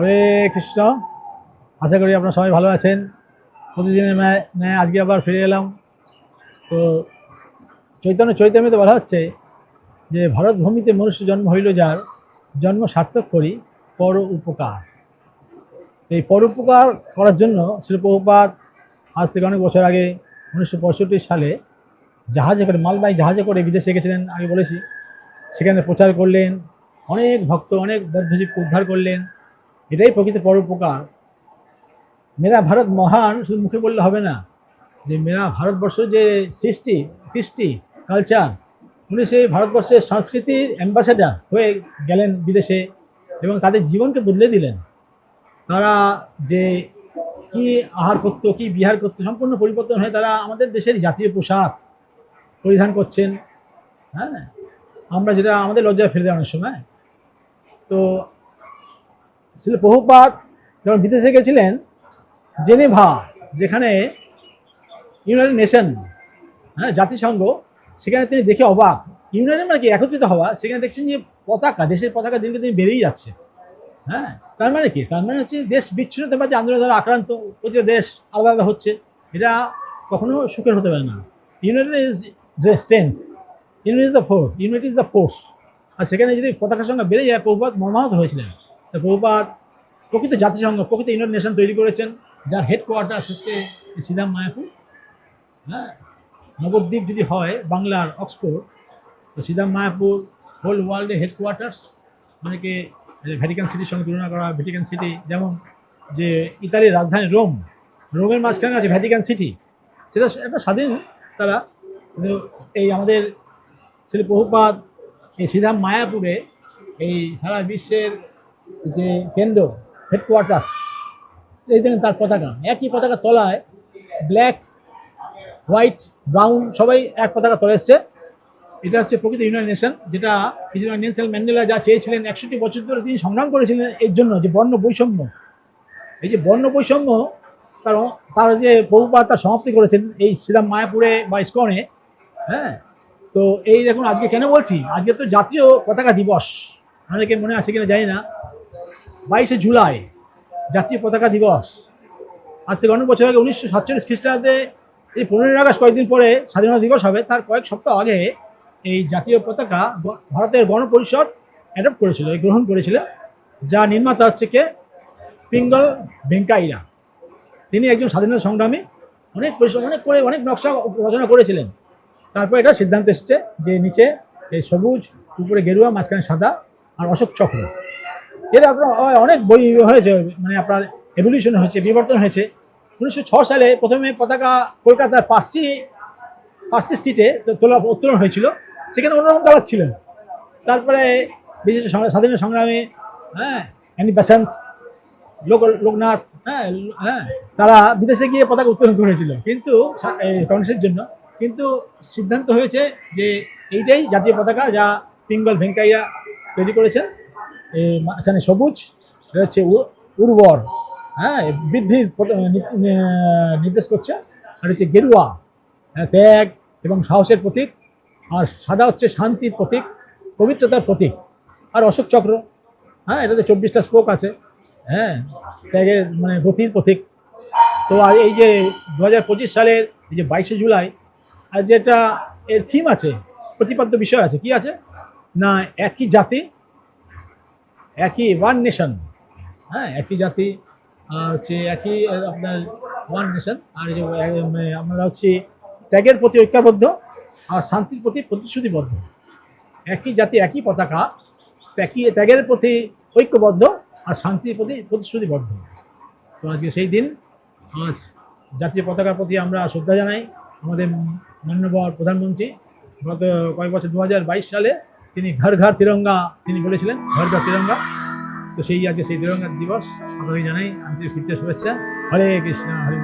হরে কৃষ্ণ। আশা করি আপনারা সবাই ভালো আছেন। প্রতিদিনের ন্যায় আজকে আবার ফিরে এলাম। তো চৈতন্য চৈতন্যতে বলা হচ্ছে যে, ভারত ভূমিতে মনুষ্য জন্ম হইল যার জন্ম সার্থক করি পর উপকার। এই পর উপকার করার জন্য শিল্পপাত আজ থেকে অনেক বছর আগে উনিশশো পঁয়ষট্টি সালে জাহাজে করে, মালদায় জাহাজে করে বিদেশে গেছিলেন আমি বলেছি। সেখানে প্রচার করলেন, অনেক ভক্ত, অনেক বদ্ধজীবকে উদ্ধার করলেন। এটাই প্রকৃত পরোপকার মেরা ভারত মহান, শুধু মুখে বললে হবে না, যে মেরা ভারতবর্ষ যে সৃষ্টি, কৃষ্টি কালচার উনি সেই ভারতবর্ষের সংস্কৃতির অ্যাম্বাসেডার হয়ে গেলেন বিদেশে এবং তাদের জীবনকে বদলে দিলেন। তারা যে কি আহার করত, কি বিহার করত, সম্পূর্ণ পরিবর্তন হয়ে তারা আমাদের দেশের জাতীয় পোশাক পরিধান করছেন। হ্যাঁ? আমরা যেটা, আমাদের লজ্জায় ফেলে দেয় অনেক সময়। তো শিল প্রভুপাত যখন বিদেশে গেছিলেন, জেনেভা, যেখানে ইউনাইটেড নেশন হ্যাঁ জাতিসংঘ, সেখানে তিনি দেখে অবাক। ইউনাইটেড মানে কি? একত্রিত হওয়া। সেখানে দেখছেন যে পতাকা, দেশের পতাকা দিনকে দিন বেড়েই যাচ্ছে। হ্যাঁ তার মানে কি? তার মানে হচ্ছে দেশ বিচ্ছিন্নতাবাদী আন্দোলন দ্বারা আক্রান্ত, প্রতিটা দেশ আলাদা আলাদা হচ্ছে। এটা কখনো সুখের হতে পারে না। ইউনাইটেড ইজ যে strength. Unit is the force. Unit is the force. আর সেখানে যদি পতাকার সংখ্যা বেড়ে যায়, প্রভুপাত মর্মাহত হয়েছিলেন। প্রভুপাত প্রকৃত জাতিসংঘ, প্রকৃত ইউনাইটেড নেশন তৈরি করেছেন, যার হেডকোয়ার্টার হচ্ছে সিদাম মায়াপুর। হ্যাঁ নবদ্বীপ যদি হয় বাংলার অক্সফোর্ড, তো সিদাম মায়াপুর হোল ওয়ার্ল্ডের হেডকোয়ার্টার্স অনেকে ভ্যাটিকান সিটির সঙ্গে তুলনা করা ভ্যাটিকান সিটি যেমন যে ইতালির রাজধানী রোম, রোমের মাঝখানে আছে ভ্যাটিকান সিটি সেটা একটা স্বাধীন তারা এই আমাদের শ্রী বহুপাত এই সিধাম মায়াপুরে এই সারা বিশ্বের যে কেন্দ্র হেডকোয়ার্টার্স এই দেখেন তার পতাকা। একই পতাকা তলায় ব্ল্যাক হোয়াইট ব্রাউন সবাই এক পতাকা তলে এসছে। এটা হচ্ছে প্রকৃত ইউনাইটেড নেশন যেটা নেলসন ম্যান্ডেলা যা চেয়েছিলেন, একষট্টি বছর ধরে তিনি সংগ্রাম করেছিলেন এর জন্য, যে বর্ণ বৈষম্য। এই যে বর্ণ বৈষম্য, তার তার যে বহুবার তার সমাপ্তি করেছেন এই শ্রীরাম মায়াপুরে বা ইস্কনে হ্যাঁ? তো এই দেখুন, আজকে কেন বলছি? আজকে তো জাতীয় পতাকা দিবস। অনেকে মনে আছে কিনা জানি না। বাইশে জুলাই, জাতীয় পতাকা দিবস। আজ থেকে অনেক বছর আগে উনিশশো সাতচল্লিশ খ্রিস্টাব্দে, এই পনেরোই আগস্ট কয়েকদিন পরে স্বাধীনতা দিবস হবে। তার কয়েক সপ্তাহ আগে এই জাতীয় পতাকা ভারতের গণপরিষদ অ্যাডপ্ট করেছিল গ্রহণ করেছিল যা নির্মাতা হচ্ছে কে? পিঙ্গল ভেঙ্কাইরা। তিনি একজন স্বাধীনতা সংগ্রামী, অনেক পরিশ্রম, অনেক করে, অনেক নকশা রচনা করেছিলেন। তারপর এটা সিদ্ধান্ত এসছে যে নিচে এই সবুজ, উপরে গেরুয়া, মাঝখানে সাদা আর অশোক চক্র। এর আপনার অনেক বই হয়েছে মানে আপনার এভলিউশন হয়েছে, বিবর্তন হয়েছে। উনিশশো সালে প্রথমে পতাকা কলকাতার পার্সি পার্সি স্ট্রিটে তোলা উত্তোলন হয়েছিল। সেখানে অন্যরকম কালার ছিলেন তারপরে বিশেষ স্বাধীনতা সংগ্রামী হ্যাঁ অ্যানি বেসান্ত লোক, লোকনাথ হ্যাঁ হ্যাঁ তারা বিদেশে গিয়ে পতাকা উত্তোলন করেছিল। কিন্তু কংগ্রেসের জন্য। কিন্তু সিদ্ধান্ত হয়েছে যে এইটাই জাতীয় পতাকা যা পিঙ্গল ভেঙ্কাইয়া তৈরি করেছেন। এখানে সবুজ হচ্ছে উর্বর হ্যাঁ বৃদ্ধির নির্দেশ করছে। আর হচ্ছে গেরুয়া হ্যাঁ, ত্যাগ এবং সাহসের প্রতীক। আর সাদা হচ্ছে শান্তির প্রতীক পবিত্রতার প্রতীক। আর অশোক চক্র হ্যাঁ এটাতে চব্বিশটা স্পোক আছে হ্যাঁ ত্যাগের মানে গতির প্রতীক। তো আর এই যে দু হাজার পঁচিশ সালের এই যে বাইশে জুলাই আর যেটা এর থিম আছে প্রতিপাদ্য বিষয় আছে কি আছে? না একই জাতি একই ওয়ান নেশন হ্যাঁ একই জাতি, আর হচ্ছে একই, আপনার ওয়ান নেশন আর আমরা হচ্ছে ত্যাগের প্রতি ঐক্যবদ্ধ আর শান্তির প্রতি প্রতিশ্রুতিবদ্ধ। একই জাতি, একই পতাকা একই ত্যাগের প্রতি ঐক্যবদ্ধ আর শান্তির প্রতি প্রতিশ্রুতিবদ্ধ। তো আজকে সেই দিন, আজ জাতীয় পতাকার প্রতি আমরা শ্রদ্ধা জানাই আমাদের মান্যবর প্রধানমন্ত্রী। গত কয়েক বছর দু হাজার বাইশ সালে তিনি ঘর ঘর তিরঙ্গা, তিনি বলেছিলেন, ঘর ঘর তিরঙ্গা। তো সেই আজকে সেই তিরঙ্গা দিবস আপনাকে জানাই আন্তরিক ফিরতে শুভেচ্ছা, হরে কৃষ্ণ, হরে